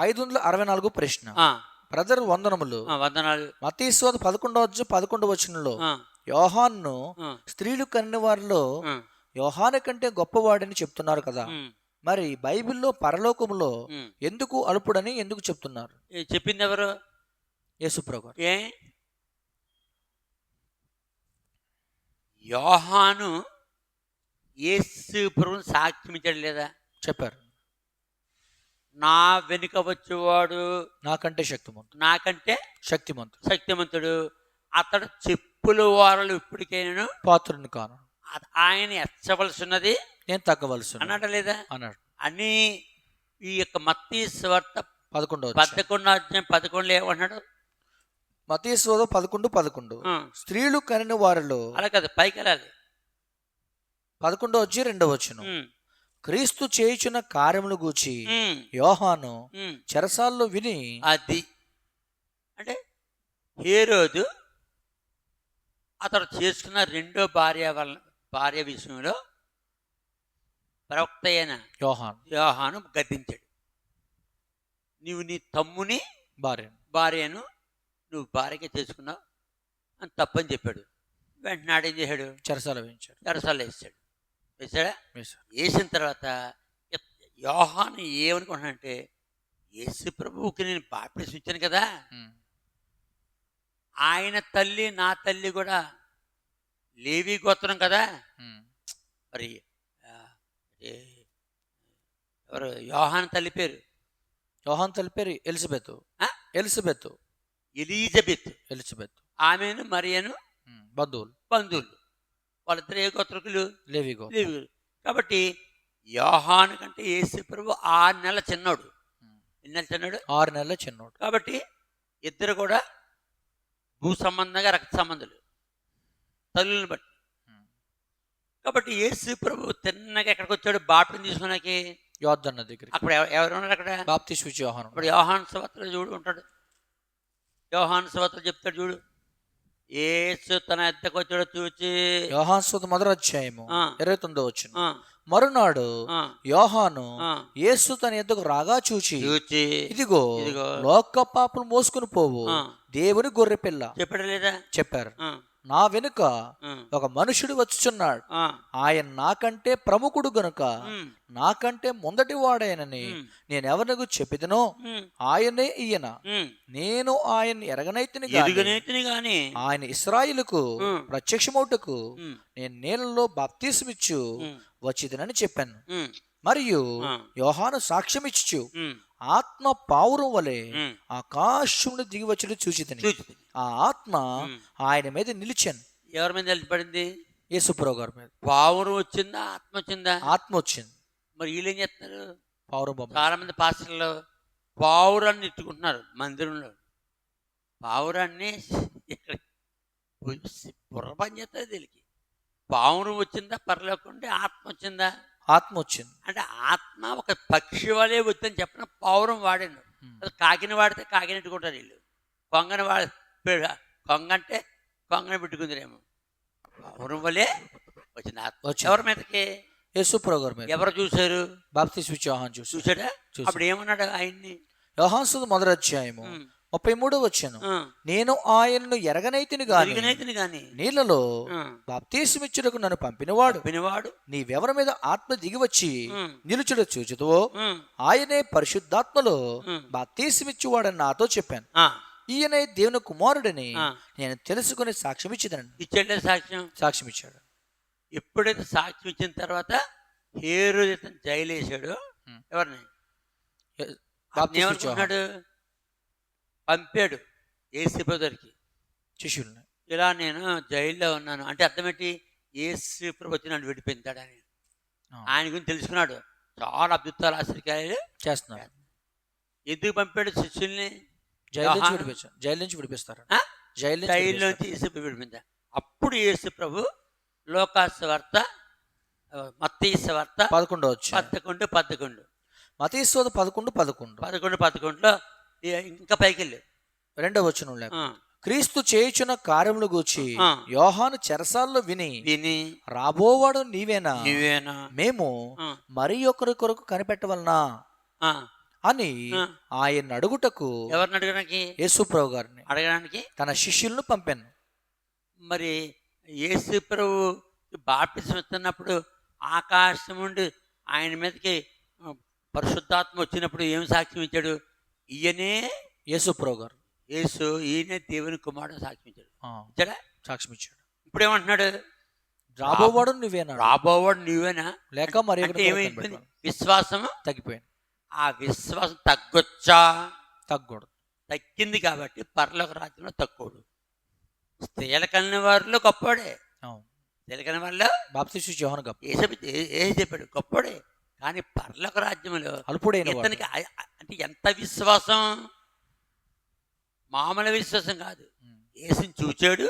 ఐదు వందల అరవై నాలుగు ప్రశ్న. బ్రదర్ వందనములు. వందనాలు. మతీశ్వర పదకొండవ పదకొండు వచనంలో యోహాన్ను స్త్రీలు కన్ని వారిలో యోహాను కంటే గొప్పవాడని చెప్తున్నారు కదా. మరి బైబిల్లో పరలోకములో. ఎందుకు అల్పుడని ఎందుకు చెప్తున్నారు? ఏ చెప్పింది ఎవరు యేసుప్రభు గారు ఏ? యోహాను యేసు ప్రభుని సాక్ష్యమించాడు లేదా? చెప్పారు. నా వెనుక వచ్చేవాడు నాకంటే శక్తిమంతుడు. నాకంటే శక్తిమంతుడు. శక్తిమంతుడు. అతడు చెప్పుల వారలు ఇప్పటికైనా పాత్రుని కాను. ఆయన ఎచ్చవలసి ఉన్నది నేను తగ్గవలసి అన్నట లేదా? అన్నాడు. అని ఈ యొక్క మత్తీ స్వార్త పదకొండవ పదకొండు అధ్యాయం పదకొండులో ఏమన్నాడు? మతీశ్వర పదకొండు పదకొండు. స్త్రీలు కనిన వారిలో అలా కదా పైకి వెళ్ళాలి పదకొండో వచ్చి రెండవ వచ్చును క్రీస్తు చేయుచున్న కార్యములు గూర్చి యోహాను. చెరసాల్లో విని అది. అంటే ఏ రోజు అతడు చేసుకున్న రెండో భార్య వల్ల భార్య విషయంలో ప్రవక్త అయిన యోహాను. యోహాను గద్దించాడు. నీవు నీ తమ్ముని భార్య భార్యను నువ్వు భార్యగా చేసుకున్నావు అని తప్పని చెప్పాడు. వెంటనే ఆడేం చేశాడు? చెరసాల వేయించాడు. చెరసాలు వేసాడు వేసాడా. వేసిన తర్వాత యోహాను ఏమనుకుంటున్నానంటే యేసు ప్రభువుకి నేను బాప్టిస్ ఇచ్చాను కదా. ఆయన తల్లి నా తల్లి కూడా లేవి గోత్రం కదా. మరి ఎవరు? యోహాన్ తల్లి పేరు? యోహాన్ తల్లి పేరు ఎలిజబెత్? ఎలిజబెత్. ఎలిజబెత్. ఎలిజబెత్. ఆమెను మరియను. బంధువులు. బంధువులు. వాళ్ళిద్దరు ఏ గోత్రకులు లేవిగో లేవి కాబట్టి యోహాను కంటే యేసు ప్రభు ఆరు నెలల చిన్నోడు. ఎన్ని నెలల చిన్నోడు? ఆరు నెలల చిన్నోడు. కాబట్టి ఇద్దరు కూడా భూ సంబంధంగా రక్త సంబంధులు. తల్లులను బట్టి. కాబట్టి యేసు ప్రభు తిన్నగా ఎక్కడికి వచ్చాడు? బాప్టిని తీసుకున్నాకి? యోధన్న దగ్గరికి. అక్కడ ఎవ- ఎవరు ఉన్నారు అక్కడ? బాప్తి స్విచ్ యోహాను. అప్పుడు యోహాన్ సవత్తులు చూడు ఉంటాడు. యోహాన్ సవత్తులు చెప్తాడు చూడు. ఏసు తన ఎద్దకు వచ్చాడో చూచి యోహాన్ సుత మొదటి అధ్యాయము. ఇరవై తొమ్మిదో వచ్చిన మరునాడు యోహాను యేసు తన ఎద్దకు రాగా చూచి చూచి ఇదిగో ఇదిగో. లోక పాపలు మోసుకుని పోవు. దేవుని గొర్రె పిల్ల చెప్పాడు లేదా? చెప్పారు. నా వెనుక ఒక మనుషుడు వచ్చుచున్నాడు. ఆయన నాకంటే ప్రముఖుడు గనుక నాకంటే ముందటి వాడేనని ఉమ్, నేను ఎవరినకు చెప్పిదనో ఆయనే ఈయన. నేను ఆయన ఎరగనైతిని గాని ఆయన ఇస్రాయిలకు. ప్రత్యక్షమౌటకు నేను నీళ్ళలో బాప్తీసమిచ్చు వచ్చిదనని చెప్పాను. మరియు. యోహాను సాక్ష్యమిచ్చు ఆత్మ పావురం వలె. ఆకాశమును దిగి వచ్చి ఆ ఆత్మ. ఆయన మీద నిలిచాను. ఎవరి మీద నిలబడింది? యేసుప్రభు గారి మీద. పావురం వచ్చిందా? ఆత్మ వచ్చిందా? ఆత్మ వచ్చింది. మరి వీళ్ళు ఏం చేస్తున్నారు? పావురం బొమ్మ చాలా మంది పాస్టర్లు పావురాన్ని ఎత్తుకుంటున్నారు మందిరంలో. పావురాన్ని ఇక్కడ బుర్ర పని చేస్తుంది దీనికి పావురం వచ్చిందా? పర్లేకుంటే ఆత్మ వచ్చిందా? ఆత్మ వచ్చింది. అంటే ఆత్మ ఒక పక్షి వలే వచ్చిందని చెప్పిన పావురం వాడాను. అది కాకిని వాడితే కాకిని పెట్టుకుంటారు వీళ్ళు కొంగని వాడి కొంగ అంటే కొంగని పెట్టుకుందిరేమో. పావురం వలే వచ్చింది ఆత్మ. ఎవరి మీదకి? యేసుప్రభు గారి మీద ఎవరు చూశారు? స్విచ్ యోహాన్ చూసి చూసాడా. అప్పుడు ఏమన్నాడు ఆయన్ని? యోహాన్ మొదటి అధ్యాయము. ముప్పై మూడో వచ్చాను నేను ఆయన్ను ఎరగనైతిని గాని గాని నీళ్ళలో బాప్తీసమిచ్చుటకు నన్ను పంపినవాడు. వినివాడు నీవెవరి మీద ఆత్మ దిగి వచ్చి నిలుచుడు చూచుతువో ఆయనే పరిశుద్ధాత్మలో. బాప్తీసమిచ్చువాడని నాతో చెప్పాను. ఈయనే దేవుని కుమారుడని. నేను తెలుసుకుని సాక్ష్యం ఇచ్చిదనండి ఇచ్చాడే సాక్ష్యం? సాక్ష్యం ఇచ్చాడు ఎప్పుడైతే సాక్ష్యం ఇచ్చిన తర్వాత ఇతను జైలు వేసాడు. ఎవరిని? పంపాడు ఏసీ బ్రదర్కి. శిష్యుల్ని. ఇలా నేను జైల్లో ఉన్నాను. అంటే అర్థమేంటి? ఏసీ ప్రభు వచ్చి నన్ను విడిపించాడని ఆ. ఆయన గురించి తెలుసుకున్నాడు. చాలా అద్భుతాలు ఆశ్చర్యకార్యాలు చేస్తున్నారు. ఎందుకు పంపాడు శిష్యుల్ని? జైలు నుంచి విడిపించారు జైలు నుంచి విడిపిస్తారు. ఆ? జైలు నుంచి జైల్లో విడిపిస్తారు. నుంచి యేసు విడిపించా. అప్పుడు యేసు ప్రభు లోకాస్వార్త మత్తీశ్వార్త పదకొండో వచ్చి పదకొండు పదకొండు. మతీశ్వద పదకొండు పదకొండు. పదకొండు పదకొండులో ఇంకా పైకి వెళ్ళాడు రెండో వచ్చిన క్రీస్తు చేయుచున్న కార్యములు గూర్చి. యోహాను చెరసాల్లో విని విని రాబోవాడు నీవేనా? నీవేనా? మేము మరి ఒకరి కొరకు కనిపెట్టవలనా? అని. ఆయన అడుగుటకు ఎవరిని అడగడానికి? యేసుప్రభు గారిని అడగడానికి? తన శిష్యులను పంపాను. మరి యేసు ప్రభు బాప్టిజం ఇస్తున్నప్పుడు ఆకాశం నుండి ఆయన మీదకి పరిశుద్ధాత్మ వచ్చినప్పుడు ఏం సాక్ష్యం ఇచ్చాడు? ఈయనే యేసుప్రభు గారు యేసు ఈయనే దేవుని కుమారుడు సాక్ష్యం ఇచ్చాడు ఇచ్చాడా సాక్ష్యం ఇచ్చాడు? ఇప్పుడు ఏమంటున్నాడు రాబోవాడు నువ్వేనాడు రాబోవాడు నువ్వేనా? లేక మరి ఏమైపోయింది విశ్వాసము? తగ్గిపోయాను ఆ విశ్వాసం తగ్గొచ్చా? తగ్గకూడదు. తగ్గింది కాబట్టి పర్లోక రాజ్యంలో తక్కువడు. స్త్రీల కన్న వారిలో గొప్పవాడే. అవును. స్త్రీల కన్న వారిలో బాప్తిస్టు యోహాను గొప్ప ఏ చెప్పాడు గొప్పవాడే. కానీ పర్లోక రాజ్యంలో అల్పుడైన. ఇతనికి అంటే ఎంత విశ్వాసం? మామూలు విశ్వాసం కాదు. ఏసుని చూచాడు.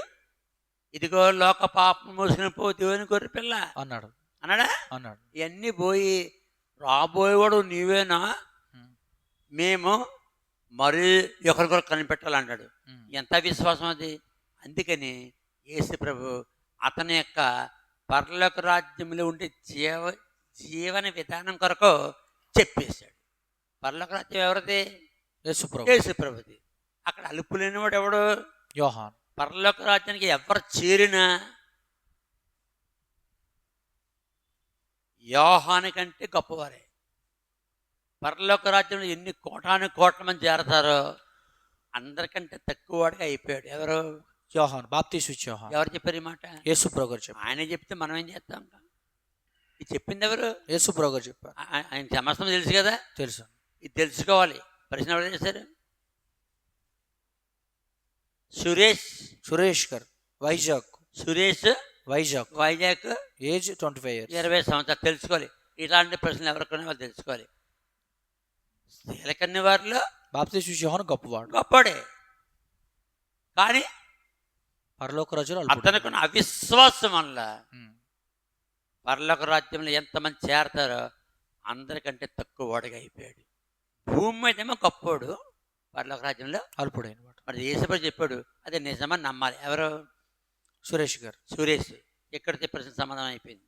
ఇదిగో లోక పాపం మోసిన పో దేవుని గొర్రె పిల్ల. అన్నాడు. అన్నాడా? అన్నాడు. ఇవన్నీ పోయి రాబోయేవాడు నీవేనా? మేము మరి ఒకరికొకరు కనిపెట్టాలన్నాడు ఎంత విశ్వాసం అది? అందుకని యేసు ప్రభు అతని యొక్క పరలోక రాజ్యంలో ఉండే జీవ జీవన విధానం కొరకు చెప్పేశాడు. పరలోక రాజ్యం ఎవరిది? యేసుప్రభు యేసు ప్రభుది అక్కడ అలుపు లేనివాడు ఎవడు? యోహాన్. పరలోక రాజ్యానికి ఎవరు చేరినా యోహాని కంటే గొప్పవారే. పరలోక రాజ్యంలో ఎన్ని కోటాను కోట్ల మంది చేరతారో అందరికంటే తక్కువ వాడిగా అయిపోయాడు. ఎవరు? యోహాన్. బాప్తిస్టు యోహాన్. ఎవరు చెప్పారు ఈ మాట? యేసుప్రభు గారు చెప్పారు. ఆయన చెప్తే మనం ఏం చేస్తాం? చెప్పింది ఎవరు యేసుప్రభు గారు చెప్పారు. ఆయన సమస్తం తెలుసు కదా? తెలుసు. ఇది తెలుసుకోవాలి. ప్రశ్న ఎవరు చేశారు సురేష్. సురేష్ గారు Vizag. Suresh. Vizag. Vizag. Age twenty five years. ఇరవై సంవత్సరాలు తెలుసుకోవాలి. ఇలాంటి ప్రశ్నలు ఎవరికైనా వాళ్ళు తెలుసుకోవాలి. స్త్రీలకన్ని వారిలో బాప్తిస్టు యోహాన్ గొప్పవాడు. గొప్పడే కానీ పరలోక రాజులు. అతనుకున్న అవిశ్వాసం వల్ల పరలోక రాజ్యంలో ఎంతమంది చేరతారో అందరికంటే తక్కువ వాడిగా అయిపోయాడు. భూమి మీద ఏమో గొప్పోడు పరలోక రాజ్యంలో అల్పుడైన వాడు మరి యేసుప్రభు చెప్పాడు అది నిజమని నమ్మాలి. ఎవరు? సురేష్ గారు. సురేష్. ఎక్కడితే ప్రశ్న సమాధానం అయిపోయింది?